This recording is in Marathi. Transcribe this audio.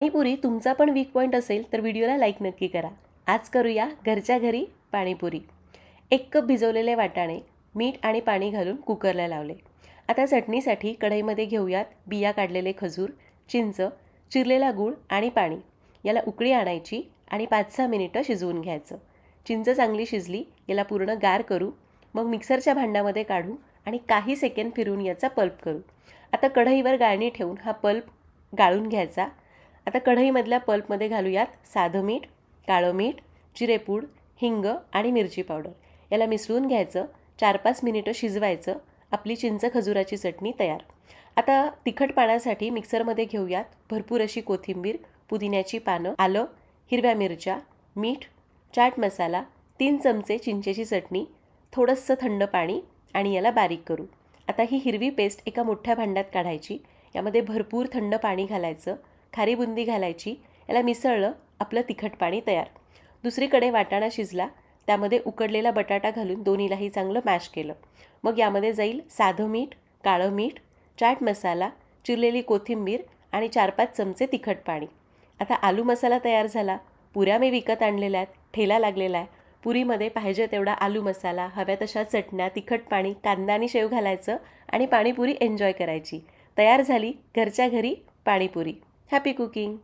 पाणीपुरी तुमचा पण वीक पॉईंट असेल तर व्हिडिओला लाईक नक्की करा. आज करूया घरच्या घरी पाणीपुरी. एक कप भिजवलेले वाटाणे मीठ आणि पाणी घालून कुकरला लावले. आता चटणीसाठी कढईमध्ये घेऊयात बिया काढलेले खजूर चिंच चिरलेला गूळ आणि पाणी. याला उकळी आणायची आणि पाच सहा मिनिटं शिजवून घ्यायचं. चिंच चांगली शिजली याला पूर्ण गार करू मग मिक्सरच्या भांड्यामध्ये काढू आणि काही सेकंड फिरून याचा पल्प करू. आता कढईवर गाळणी ठेवून हा पल्प गाळून घ्यायचा. आता कढईमधल्या पल्पमध्ये घालूयात साधं मीठ काळं मीठ जिरेपूड हिंग आणि मिरची पावडर. याला मिसळून घ्यायचं चार पाच मिनिटं शिजवायचं आपली चिंच खजुराची चटणी तयार. आता तिखट पाण्यासाठी मिक्सरमध्ये घेऊयात भरपूर अशी कोथिंबीर पुदिन्याची पानं आलं हिरव्या मिरच्या मीठ चाट मसाला तीन चमचे चिंचेची चटणी थोडंसं थंड पाणी आणि याला बारीक करू. आता ही हिरवी पेस्ट एका मोठ्या भांड्यात काढायची. यामध्ये भरपूर थंड पाणी घालायचं. खारी बुंदी घालायची याला मिसळलं आपलं तिखट पाणी तयार. दुसरीकडे वाटाणा शिजला त्यामध्ये उकडलेला बटाटा घालून दोन्हीलाही चांगलं मॅश केलं. मग यामध्ये जाईल साधं मीठ काळं मीठ चाट मसाला चिरलेली कोथिंबीर आणि चार पाच चमचे तिखट पाणी. आता आलू मसाला तयार झाला. पुऱ्या मी विकत आणलेल्या आहेत ठेला लागलेला आहे. पुरीमध्ये पाहिजे तेवढा आलू मसाला हव्या तशा चटण्या तिखट पाणी कांदा आणि शेव घालायचं आणि पाणीपुरी एन्जॉय करायची. तयार झाली घरच्या घरी पाणीपुरी. Happy cooking!